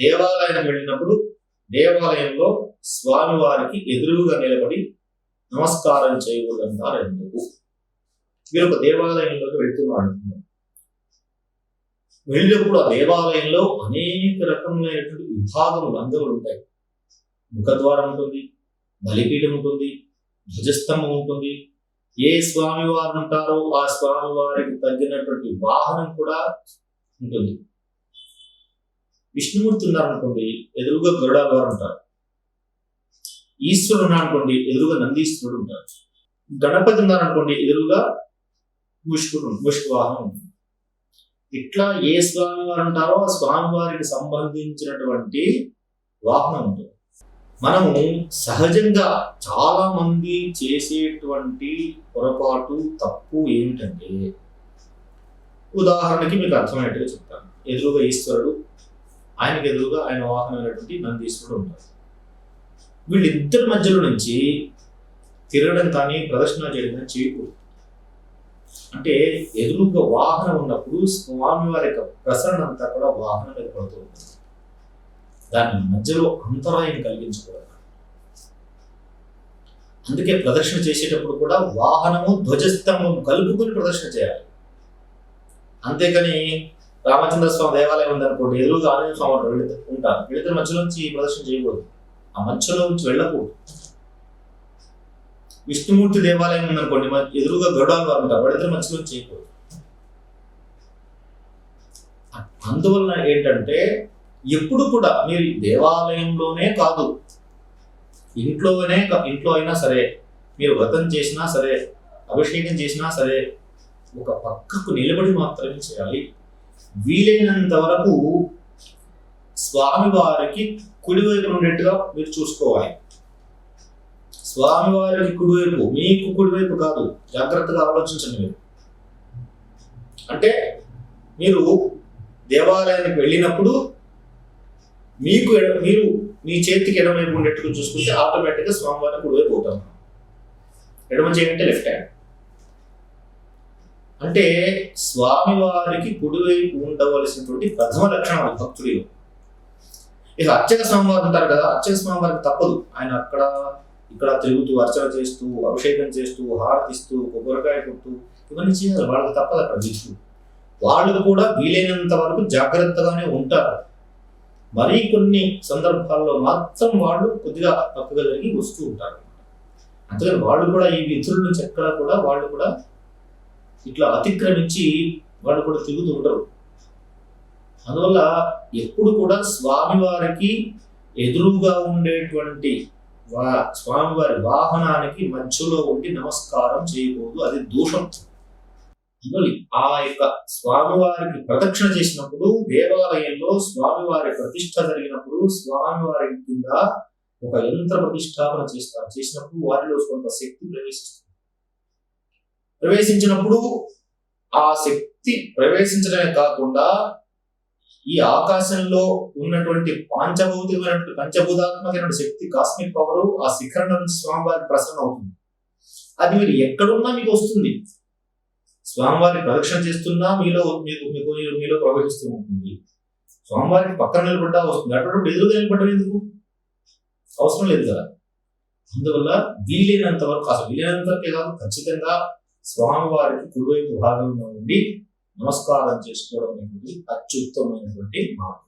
దేవాలయానికి వెళ్ళినప్పుడు దేవాలయంలో స్వామివారికి ఎదురుగా నిలబడి నమస్కారం చేయకూడదంటారు ఎందుకు మీరు ఒక దేవాలయంలోకి వెళ్తున్నారు వెళ్ళినప్పుడు ఆ దేవాలయంలో అనేక రకములైనటువంటి విభాగములు అందరూ ఉంటాయి. ముఖద్వారం ఉంటుంది బలిపీఠం ఉంటుంది ధ్వజస్తంభం ఉంటుంది. ఏ స్వామివారు ఉంటారో ఆ స్వామివారికి తగ్గినటువంటి వాహనం కూడా ఉంటుంది. విష్ణుమూర్తి ఉన్నారనుకోండి ఎదురుగా గరుడాల వారు ఉంటారు. ఈశ్వరుడు ఉన్నారనుకోండి ఎదురుగా నందీశ్వరుడు ఉంటారు. గణపతి ఉన్నారనుకోండి ఎదురుగా ముష్కుడు ముష్కు వాహనం ఉంటుంది ఇట్లా ఏ స్వామి వారు ఉంటారో ఆ స్వామి వారికి సంబంధించినటువంటి వాహనం ఉంటుంది. మనము సహజంగా చాలా మంది చేసేటువంటి పొరపాటు తప్పు ఏమిటంటే ఉదాహరణకి మీకు అర్థమయ్యేట్టుగా చెప్తాను. ఎదురుగా ఈశ్వరుడు ఆయనకి ఎదురుగా ఆయన వాహనమైనటువంటి నందీశ్వరుడు ఉంటారు. వీళ్ళిద్దరి మధ్యలో నుంచి తిరగడం కానీ ప్రదర్శన చేయడం కానీ చేయకూడదు. అంటే ఎదురుగా వాహనం ఉన్నప్పుడు స్వామివారి యొక్క ప్రసరణ అంతా కూడా వాహనం మీద పడుతూ ఉంటుంది. దాని మధ్యలో అంతరాయం కలిగించకూడదు. అందుకే ప్రదర్శన చేసేటప్పుడు కూడా వాహనము ధ్వజస్తంభం కలుపుకొని ప్రదర్శన చేయాలి. అంతేకాని రామచంద్ర స్వామి దేవాలయం ఉందనుకోండి ఎదురుగా ఆంజనేయ స్వామి వారు ఉంటారు. వెళితే మధ్యలో నుంచి ప్రదర్శన చేయకూడదు. ఆ మధ్యలో నుంచి వెళ్ళకూడదు. విష్ణుమూర్తి దేవాలయం ఉందనుకోండి ఎదురుగా గరుడాలు వారు ఉంటారు వాళ్ళిద్దరు మధ్యలో చేయకూడదు. అందువలన ఏంటంటే ఎప్పుడు కూడా మీరు దేవాలయంలోనే కాదు ఇంట్లోనే కా- ఇంట్లో అయినా సరే మీరు వ్రతం చేసినా సరే అభిషేకం చేసినా సరే ఒక పక్కకు నిలబడి మాత్రమే చేయాలి. వీలైనంత వరకు స్వామివారికి కుడివైపు ఉండేట్టుగా మీరు చూసుకోవాలి. స్వామివారికి కుడివైపు మీకు కుడివైపు కాదు జాగ్రత్తగా ఆలోచించండి మీరు. అంటే మీరు దేవాలయానికి వెళ్ళినప్పుడు మీకు ఎడ- మీరు మీ చేతికి ఎడమవైపు ఉండేట్టుగా చూసుకుంటే ఆటోమేటిక్గా స్వామివారికి కుడివైపు అవుతాం. ఎడమ చేయంటే లెఫ్ట్ హ్యాండ్ అంటే స్వామివారికి కుడివైపు ఉండవలసినటువంటి ప్రథమ లక్షణాలు భక్తుడిలో. ఇక అర్చక స్వామివారు ఉంటారు కదా అర్చక స్వామివారికి తప్పదు. ఆయన అక్కడ ఇక్కడ తిరుగుతూ అర్చన చేస్తూ అభిషేకం చేస్తూ హారతిస్తూ కొబ్బరికాయ కొడుతూ ఇవన్నీ చేయాలి. వాళ్ళకి తప్పదు అక్కడ విష్ణు వాళ్ళు కూడా వీలైనంత వరకు జాగ్రత్తగానే ఉంటారు. మరీ కొన్ని సందర్భాల్లో మాత్రం వాళ్ళు కొద్దిగా పక్కగా జరిగి వస్తూ ఉంటారు. అందుకని వాళ్ళు కూడా ఈ విధుల నుంచి ఎక్కడా కూడా వాళ్ళు కూడా ఇట్లా అతిక్రమించి వాళ్ళు కూడా తిరుగుతూ ఉండరు. అందువల్ల ఎప్పుడు కూడా స్వామివారికి ఎదురుగా ఉండేటువంటి వా స్వామివారి వాహనానికి మధ్యలో ఉండి నమస్కారం చేయకూడదు. అది దోషం. అందువల్ల ఆ యొక్క స్వామివారికి ప్రదక్షిణ చేసినప్పుడు దేవాలయంలో స్వామివారి ప్రతిష్ట జరిగినప్పుడు స్వామివారి కింద ఒక యంత్ర ప్రతిష్టాపన చేస్తారు చేసినప్పుడు వారిలో కొంత శక్తి ప్రవేశిస్తుంది. ప్రవేశించినప్పుడు ఆ శక్తి ప్రవేశించడమే కాకుండా ఈ ఆకాశంలో ఉన్నటువంటి పాంచభౌతికమైనటువంటి పంచభూతాత్మకమైన శక్తి కాస్మిక్ పవర్ ఆ శిఖరం నుంచి స్వామివారి ప్రసరణ అవుతుంది. అది మీరు ఎక్కడున్నా మీకు వస్తుంది. స్వామివారిని ప్రదక్షిణ చేస్తున్నా మీలో మీకు మీకు మీలో ప్రవహిస్తూ ఉంటుంది. స్వామివారికి పక్కన నిలబడ్డా వస్తుంది. అటువంటి ఎదురుగా నిలబడ్డం ఎందుకు? అవసరం లేదు కదా. అందువల్ల వీలైనంత వరకు అసలు వీలైనంత వరకే కాదు ఖచ్చితంగా స్వామివారికి కుడివైపు భాగంలో ఉండి నమస్కారం చేసుకోవడం అనేది అత్యుత్తమైనటువంటి మార్గం.